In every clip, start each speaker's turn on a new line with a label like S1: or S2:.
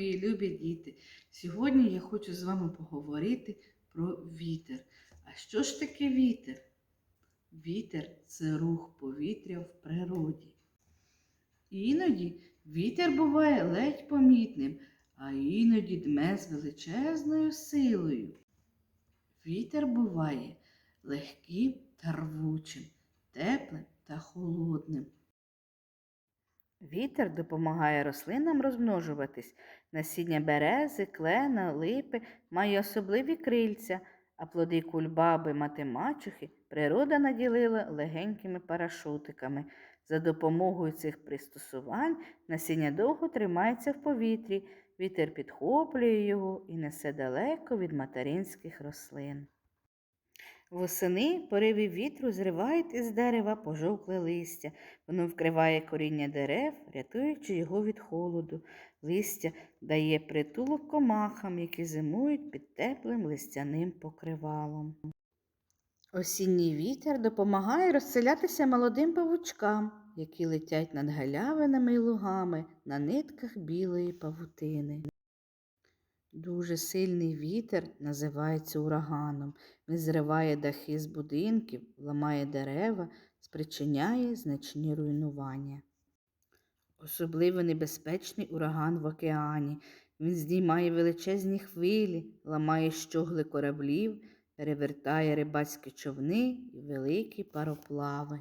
S1: діти! Сьогодні я хочу з вами поговорити про вітер. А що ж таке вітер? Вітер це рух повітря в природі. Іноді вітер буває ледь помітним, а іноді дме з величезною силою. Вітер буває легким та рвучим, теплим та холодним. Вітер допомагає рослинам розмножуватись. Насіння берези, клена, липи має особливі крильця, а плоди кульбаби, матемачухи природа наділила легенькими парашутиками. За допомогою цих пристосувань насіння довго тримається в повітрі, вітер підхоплює його і несе далеко від материнських рослин. Восени пориви вітру зривають із дерева пожовкле листя. Воно вкриває коріння дерев, рятуючи його від холоду. Листя дає притулок комахам, які зимують під теплим листяним покривалом. Осінній вітер допомагає розселятися молодим павучкам, які летять над галявинами й лугами на нитках білої павутини. Дуже сильний вітер називається ураганом. Він зриває дахи з будинків, ламає дерева, спричиняє значні руйнування. Особливо небезпечний ураган в океані. Він здіймає величезні хвилі, ламає щогли кораблів, перевертає рибацькі човни і великі пароплави.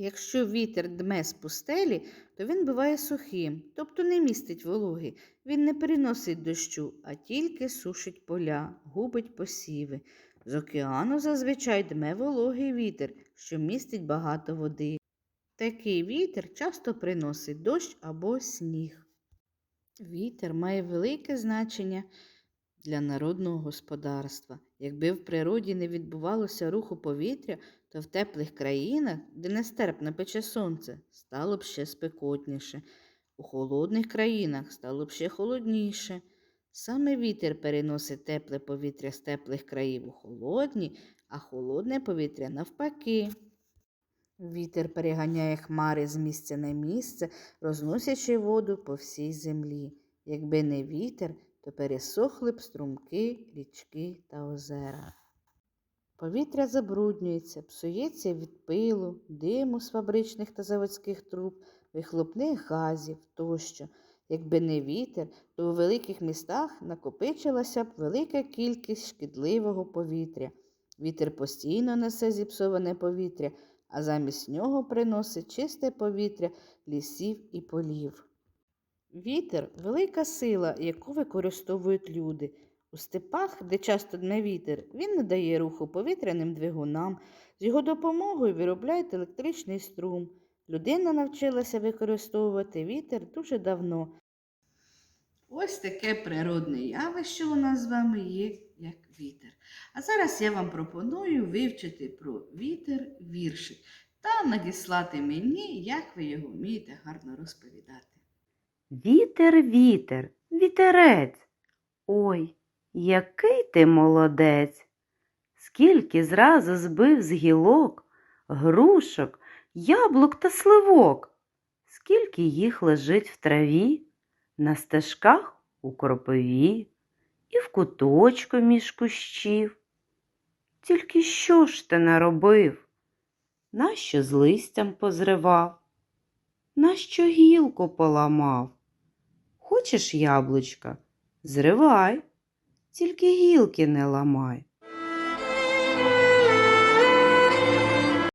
S1: Якщо вітер дме з пустелі, то він буває сухим, тобто не містить вологи. Він не переносить дощу, а тільки сушить поля, губить посіви. З океану зазвичай дме вологий вітер, що містить багато води. Такий вітер часто приносить дощ або сніг. Вітер має велике значення для народного господарства. Якби в природі не відбувалося руху повітря, то в теплих країнах, де нестерпно пече сонце, стало б ще спекотніше. У холодних країнах стало б ще холодніше. Саме вітер переносить тепле повітря з теплих країв у холодні, а холодне повітря навпаки. Вітер переганяє хмари з місця на місце, розносячи воду по всій землі. Якби не вітер, то пересохли б струмки, річки та озера. Повітря забруднюється, псується від пилу, диму з фабричних та заводських труб, вихлопних газів тощо. Якби не вітер, то у великих містах накопичилася б велика кількість шкідливого повітря. Вітер постійно несе зіпсоване повітря, а замість нього приносить чисте повітря лісів і полів. Вітер велика сила, яку використовують люди. У степах, де часто дме вітер, він не дає руху повітряним двигунам. З його допомогою виробляють електричний струм. Людина навчилася використовувати вітер дуже давно. Ось таке природне явище у нас з вами є, як вітер. А зараз я вам пропоную вивчити про вітер віршик та надіслати мені, як ви його вмієте гарно розповідати.
S2: Вітер, вітер, вітерець. Ой, який ти молодець. Скільки зразу збив з гілок, грушок, яблук та сливок, скільки їх лежить в траві, на стежках у кропиві і в куточку між кущів. Тільки що ж ти наробив? Нащо з листям позривав? Нащо гілку поламав? Хочеш яблучка? Зривай, тільки гілки не ламай.